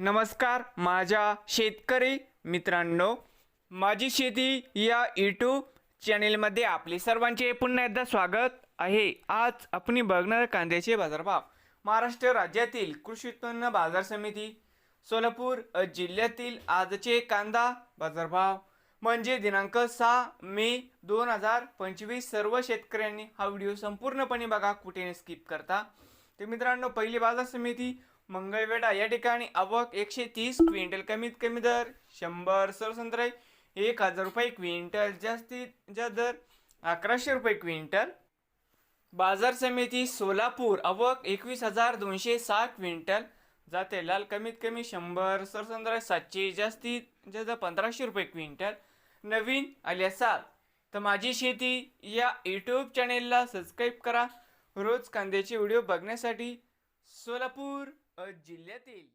नमस्कार माझ्या शेतकरी मित्रांनो माझी शेती या यूट्यूब चॅनेलमध्ये आपले सर्वांचे पुन्हा एकदा स्वागत आहे. आज आपण बघणार कांद्याचे बाजारभाव. महाराष्ट्र राज्यातील कृषी उत्पन्न बाजार समिती सोलापूर जिल्ह्यातील आजचे कांदा बाजारभाव. म्हणजे दिनांक सहा मे दोन हजार पंचवीस सर्व शेतकऱ्यांनी हा व्हिडिओ संपूर्णपणे बघा कुठे स्किप करता. तर मित्रांनो पहिली बाजार समिती मंगळवेढा या ठिकाणी आवक एकशे तीस क्विंटल कमीत कमी दर शंभर सरसंत्रे एक हजार रुपये क्विंटल जास्तीत जास्त दर अकराशे रुपये क्विंटल. बाजार समिती सोलापूर आवक एकवीस हजार दोनशे सहा क्विंटल. जाते लाल कमीत कमी शंभर सरसंत्रा सातशे जास्तीत जास्त पंधराशे रुपये क्विंटल. नवीन आले असाल तर माझी शेती या यूट्यूब चॅनेलला सबस्क्राईब करा. रोज कांद्याचे व्हिडिओ बघण्यासाठी सोलापूर जिल्ह्यातील.